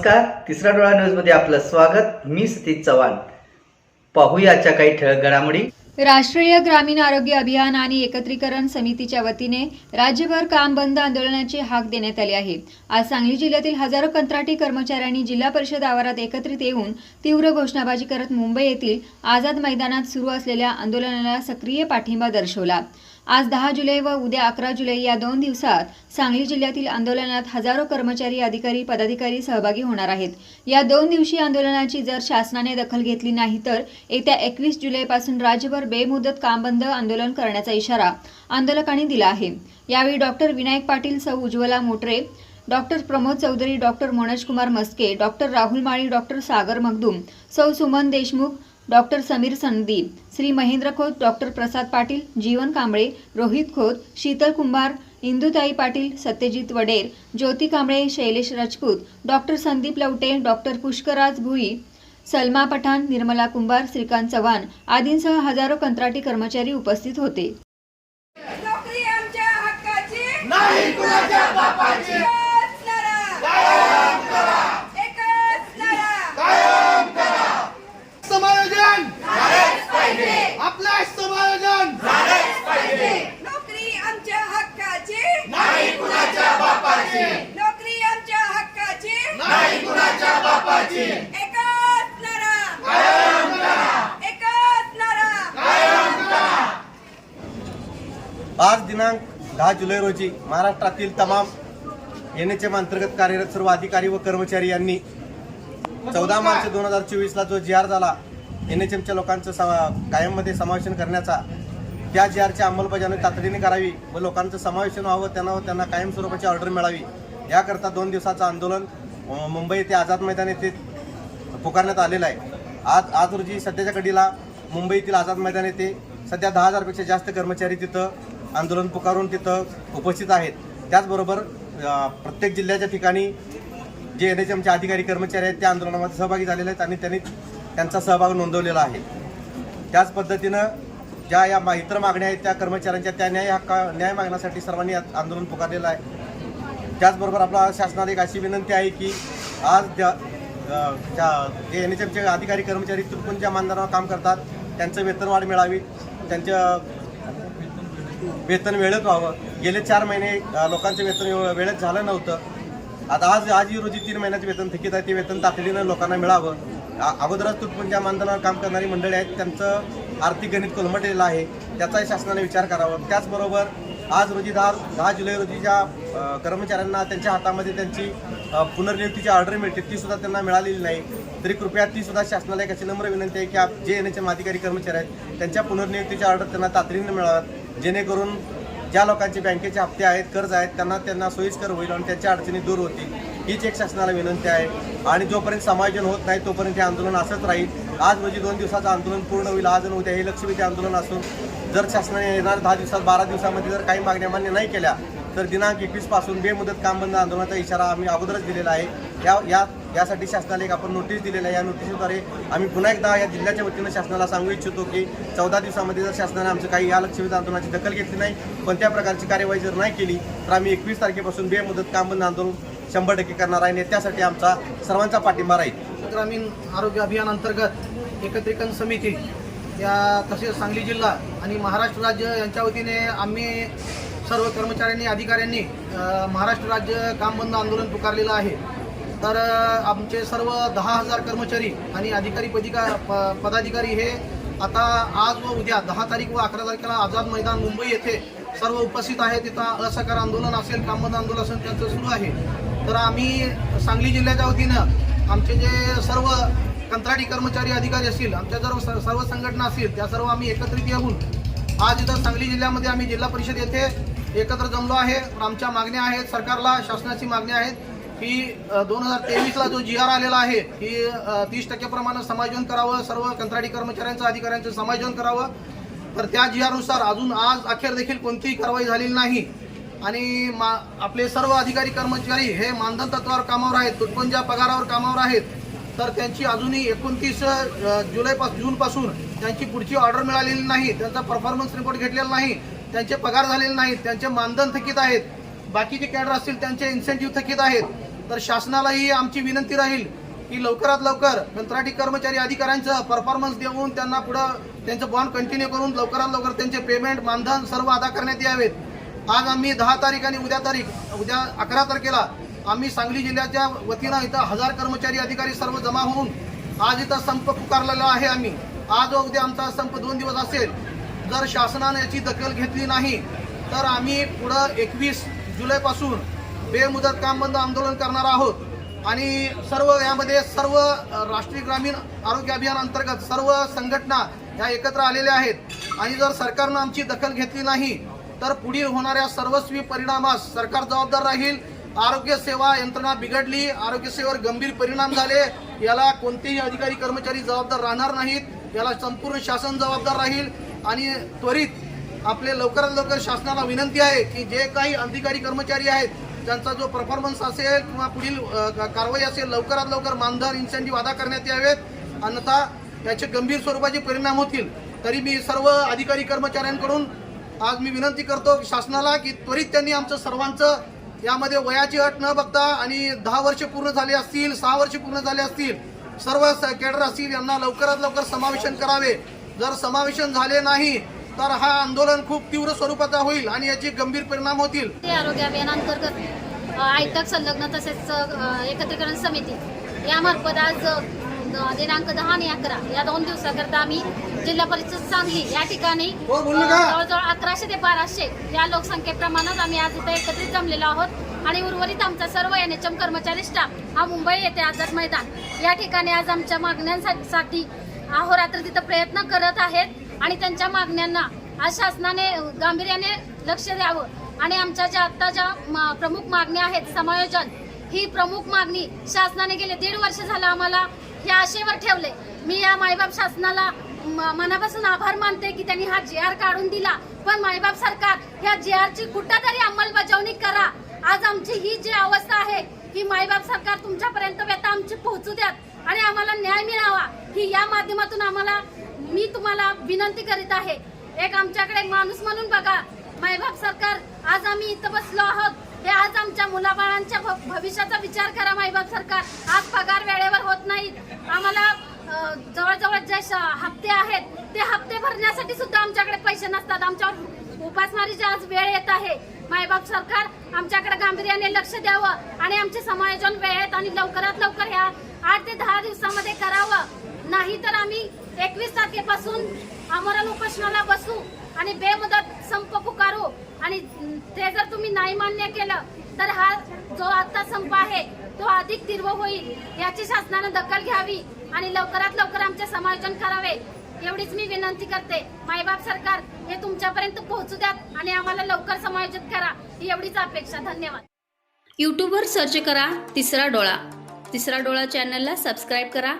नमस्कार. तिसरा डोळा न्यूजमध्ये आपलं स्वागत. मी सतीश चव्हाण. पाहूया काही ठळक घडामोडी. राष्ट्रीय ग्रामीण आरोग्य अभियान आणि एकत्रीकरण समितीच्या वतीने राज्यभर काम बंद आंदोलनाची हाक देण्यात आली आहे. आज सांगली जिल्ह्यातील हजारो कंत्राटी कर्मचाऱ्यांनी जिल्हा परिषद आवारात एकत्रित येऊन तीव्र घोषणाबाजी करत मुंबई येथील आझाद मैदानात सुरू असलेल्या आंदोलनाला सक्रिय पाठिंबा दर्शवला. आज दहा जुलै व उद्या अकरा जुलै या दोन दिवसात सांगली जिल्ह्यातील आंदोलनात हजारो कर्मचारी अधिकारी पदाधिकारी सहभागी होणार आहेत. या दोन दिवसीय आंदोलनाची जर शासनाने दखल घेतली नाही तर येत्या एकवीस जुलैपासून राज्यभर बेमुदत कामबंद आंदोलन करण्याचा इशारा आंदोलकांनी दिला आहे. यावेळी डॉक्टर विनायक पाटील सौ. Ujjwala Motare doctor Pramod Chaudhari doctor Manojkumar Maske doctor Rahul Mali doctor Sagar Magdum सौ. Suman Deshmukh doctor Sameer Sandeep Shri Mahendra Khot doctor Prasad Patil Jeevan Kamble Rohit Khot Sheetal Kumbhar Indutai Patil Satyajit Wader Jyoti Kamble Shailesh Rajput doctor Sandeep Lavate doctor Pushkaraj Bhui Salma Pathan Nirmala कुंभार श्रीकांत चव्हाण आदींसह हजारो कंत्राटी कर्मचारी उपस्थित होते नोकरी आमच्या हक्काची नाही कुणाच्या बापाची एकच लढा कायम करा एकच लढा कायम करा समायोजन झालेच पाहिजे आपलं समायोजन झालेच पाहिजे नोकरी आमच्या हक्काची नाही कुणाच्या बापाची नोकरी आमच्या हक्काची नाही कुणाच्या बापाची एकच लढा कायम करा एकच लढा कायम करा आज दिनांक दहा जुलै रोजी महाराष्ट्रातील तमाम एन एच एम अंतर्गत कार्यरत सर्व अधिकारी व कर्मचारी यांनी चौदा मार्च दोन हजार चोवीसला जो जी आर झाला एन एच एमच्या लोकांचं समा कायममध्ये समावेशन करण्याचा त्या जी आरची अंमलबजावणी तातडीने करावी व लोकांचं समावेशन व्हावं त्यांना व त्यांना कायमस्वरूपाची ऑर्डर मिळावी याकरता दोन दिवसाचं आंदोलन मुंबई येथे आझाद मैदान येथे पुकारण्यात आलेलं आहे. आज आज रोजी सध्याच्या घडीला मुंबईतील आझाद मैदान येथे सध्या दहा हजारपेक्षा जास्त कर्मचारी तिथं आंदोलन पुकारून तिथं उपस्थित आहेत. त्याचबरोबर प्रत्येक जिल्ह्याच्या ठिकाणी जे एन एच एमचे अधिकारी कर्मचारी आहेत त्या आंदोलनामध्ये सहभागी झालेले आहेत आणि त्यांनी त्यांचा सहभाग नोंदवलेला आहे. त्याच पद्धतीनं ज्या या मा- इतर मागण्या आहेत त्या कर्मचाऱ्यांच्या त्या न्याय हक्का न्याय मागण्यासाठी सर्वांनी आंदोलन पुकारलेलं आहे. त्याचबरोबर आपला शासनाला एक अशी विनंती आहे की आज ज्या ज्या- जे एन एच एमचे अधिकारी कर्मचारी चुकून ज्या मानधनावर काम करतात त्यांचं वेतनवाढ मिळावी त्यांच्या वेतन वेळेत व्हावं. गेले चार महिने लोकांचं वेतन वेळ- वेळेत झालं नव्हतं. आता आज आज रोजी तीन महिन्याचं वेतन थकीत आहे ते वेतन तातडीनं लोकांना मिळावं. अगोदरच तुटपुंच्या ज्या मानधनावर काम करणारी मंडळी आहेत त्यांचं आर्थिक गणित कोलमटलेलं आहे त्याचाही शासनाने विचार करावा. त्याचबरोबर आज रोजी दहा दहा जुलै रोजी ज्या कर्मचाऱ्यांना त्यांच्या हातामध्ये त्यांची पुनर्नियुक्तीची ऑर्डर मिळते ती सुद्धा त्यांना मिळालेली नाही. तरी कृपया ती सुद्धा शासनाला एक अशी नम्र विनंती आहे की आप- जे एन एच एम अधिकारी कर्मचारी आहेत त्यांच्या पुनर्नियुक्तीच्या ऑर्डर त्यांना तातडीनं मिळाव्यात जेणेकरून ज्या लोकांचे बँकेचे हप्ते आहेत कर्ज आहेत त्यांना त्यांना सोयीस्कर होईल आणि त्यांच्या अडचणी दूर होतील हीच एक शासनाला विनंती आहे. आणि जोपर्यंत समायोजन होत नाही तोपर्यंत हे आंदोलन असंच राहील. आज म्हणजे दोन दिवसाचं आंदोलन पूर्ण होईल आज आणि उद्या हे लक्षवेधी आंदोलन असून जर शासनाने येणार दहा दिवसात बारा दिवसामध्ये जर काही मागण्या मान्य नाही केल्या तर दिनांक एकवीसपासून बेमुदत काम बंद आंदोलनाचा इशारा आम्ही अगोदरच दिलेला आहे. या या यासाठी शासनाला एक आपण नोटीस दिलेली आहे. या नोटीसद्वारे आम्ही पुन्हा एकदा या जिल्ह्याच्या वतीनं शासनाला सांगू इच्छितो की चौदा दिवसामध्ये जर शासनाने आमचं काही या लक्षवेध आंदोलनाची दखल घेतली नाही कोणत्या प्रकारची कार्यवाही जर नाही केली तर आम्ही एकवीस तारखेपासून बेमुदत काम बंद आंदोलन शंभर टक्के करणार आहे आणि त्यासाठी आमचा सर्वांचा पाठिंबा राहील. ग्रामीण आरोग्य अभियान अंतर्गत एकत्रीकरण समिती या तसेच सांगली जिल्हा आणि महाराष्ट्र राज्य यांच्या वतीने आम्ही सर्व कर्मचाऱ्यांनी अधिकाऱ्यांनी महाराष्ट्र राज्य काम बंद आंदोलन पुकारलेलं आहे. तर आमचे सर्व दहा हजार कर्मचारी आणि अधिकारी पदिका प- पदाधिकारी हे आता आज व उद्या दहा तारीख व अकरा तारखेला आझाद मैदान मुंबई येथे सर्व उपस्थित आहेत. तिथं असहकार आंदोलन असेल कामबंद आंदोलन असेल त्यांचं सुरू आहे. तर आम्ही सांगली जिल्ह्याच्या वतीनं आमचे जे सर्व कंत्राटी कर्मचारी अधिकारी असतील आमच्या जर स- सर्व संघटना असतील त्या सर्व आम्ही एकत्रित येऊन आज इथं सांगली जिल्ह्यामध्ये आम्ही जिल्हा परिषद येथे एकत्र जमलो आहे. आमच्या मागण्या आहेत सरकारला शासनाची मागण्या आहेत. की दोन हजार तेवीसला जो जी आर आलेला आहे की तीस टक्क्याप्रमाणे समायोजन करावं सर्व कंत्राटी कर्मचाऱ्यांचं अधिकाऱ्यांचं समायोजन करावं. तर त्या जी आरनुसार अजून आज अखेर देखील कोणतीही कारवाई झालेली नाही. आणि मा आपले सर्व अधिकारी कर्मचारी हे मानधन तत्वावर कामावर आहेत तुटपुंजा पगारावर कामावर आहेत. तर त्यांची अजूनही एकोणतीस जुलैपास जूनपासून त्यांची पुढची ऑर्डर मिळालेली नाही त्यांचा परफॉर्मन्स रिपोर्ट घेतलेला नाही त्यांचे पगार झालेले नाहीत त्यांचे मानधन थकीत आहेत. बाकीचे कॅडर असतील त्यांचे इन्सेंटिव्ह थकीत आहेत. तर शासनालाही आमची विनंती राहील की लवकरात लवकर कंत्राटी कर्मचारी अधिकाऱ्यांचं परफॉर्मन्स देऊन त्यांना पुढं त्यांचं बॉन्ड कंटिन्यू करून लवकरात लवकर त्यांचे पेमेंट मानधन सर्व अदा करण्यात यावेत. आज आम्ही दहा तारीख आणि उद्या तारीख उद्या अकरा तारखेला आम्ही सांगली जिल्ह्याच्या वतीनं इथं हजार कर्मचारी अधिकारी सर्व जमा होऊन आज इथं संप पुकारलेला आहे आम्ही. आज व उद्या आमचा संप दोन दिवस असेल. जर शासनाने याची दखल घेतली नाही तर आम्ही पुढं एकवीस जुलैपासून बेमुदत काम बंद आंदोलन करणार आहोत. आणि सर्व यामध्ये सर्व राष्ट्रीय ग्रामीण आरोग्य अभियान अंतर्गत सर्व संघटना ह्या एकत्र आलेल्या आहेत. आणि जर सरकारनं आमची दखल घेतली नाही तर पुढील होणाऱ्या सर्वस्वी परिणामास सरकार जबाबदार राहील. आरोग्य सेवा यंत्रणा बिघडली आरोग्य सेवेवर गंभीर परिणाम झाले याला कोणतेही अधिकारी कर्मचारी जबाबदार राहणार नाहीत याला संपूर्ण शासन जबाबदार राहील. आणि त्वरित आपले लवकरात लवकर शासनाला विनंती आहे की जे काही अधिकारी कर्मचारी आहेत त्यांचा जो परफॉर्मन्स असेल किंवा पुढील कारवाई असेल लवकरात लवकर मानधन इन्सेंटिव्ह अदा करण्यात यावेत. अन्यथा याचे गंभीर स्वरूपाचे परिणाम होतील. तरी मी सर्व अधिकारी कर्मचाऱ्यांकडून आज मी विनंती करतो शासनाला की त्वरित त्यांनी आमचं सर्वांचं यामध्ये वयाची अट न बघता आणि दहा वर्ष पूर्ण झाले असतील सहा वर्ष पूर्ण झाले असतील सर्व कॅडर असतील यांना लवकरात लवकर समावेशन करावे. जर समावेशन झाले नाही तर हा आंदोलन खूप तीव्र स्वरूपाचा होईल आणि याचे गंभीर परिणाम होतील आरोग्य अभियानांतर्गत अ, आयटक संलग्न तसेच एकत्रीकरण समिती यामार्फत आज दिनांक दहा आणि अकरा या दोन दिवसाकरता आम्ही जिल्हा परिषद सांगली या ठिकाणी हो. जवळजवळ अकराशे ते बाराशे या लोकसंख्येप्रमाणात आम्ही आज इथे एकत्रित जमलेलो आहोत आणि उर्वरित आमचा सर्व एन एच एम कर्मचारी स्टाफ हा मुंबई येथे आझाद मैदान या ठिकाणी आज आमच्या मागण्यांसाठी अहोरात्र तिथं प्रयत्न करत आहेत आणि त्यांच्या मागण्यांना आज शासनाने गांभीर्याने लक्ष द्यावं. आणि आमच्या ज्या आत्ता ज्या प्रमुख मागण्या आहेत समायोजन ही प्रमुख मागणी शासनाने गेले दीड वर्ष झालं आम्हाला या आशेवर ठेवले मी या मायबाप शासनाला म- मनापासून आभार मानते की त्यांनी हा जे आर काढून दिला. पण मायबाप सरकार या जे आरची कुठंतरी अंमलबजावणी करा. आज आमची ही जी अवस्था आहे ही मायबाप सरकार तुमच्यापर्यंत व्यथा आमची पोहोचू द्यात आणि आम्हाला न्याय मिळावा ही या माध्यमातून आम्हाला मी तुम्हाला विनंती करीत आहे एक आमच्याकडे माणूस म्हणून बघा. मायबाप सरकार आज आम्ही इथं बसलो आहोत. हे आज आमच्या मुलाबाळांच्या भ- भविष्याचा विचार करा मायबाप सरकार. आज पगार वेळेवर होत नाहीत. आम्हाला जवळजवळ जे हप्ते आहेत ते हप्ते भरण्यासाठी सुद्धा आमच्याकडे पैसे नसतात. आमच्यावर उपासमारीची आज वेळ येत आहे मायबाप सरकार आमच्याकडे गांभीर्याने लक्ष द्यावं आणि आमचे समायोजन वेळेत आणि लवकरात लवकर ह्या आठ ते दहा दिवसामध्ये करावं. नाही तर आम्ही एकवीस तारखेपासून आमरण उपोषणाला बसू आणि बेमुदत संप पुकारू. आणि ते जर तुम्ही नाही मान्य केलं तर हा जो आता संप आहे तो अधिक तीव्र होईल. याची शासनानं दखल घ्यावी आणि लवकरात लवकर आमचे समायोजन करावे. एवढीच मी विनंती करते. मायबाप सरकार हे तुमच्यापर्यंत पोहोचू द्यात आणि आम्हाला लवकर समायोजित करा. ही एवढीच अपेक्षा. धन्यवाद. यूट्यूबवर सर्च करा तिसरा डोळा. तिसरा डोळा चॅनलला सबस्क्राईब करा.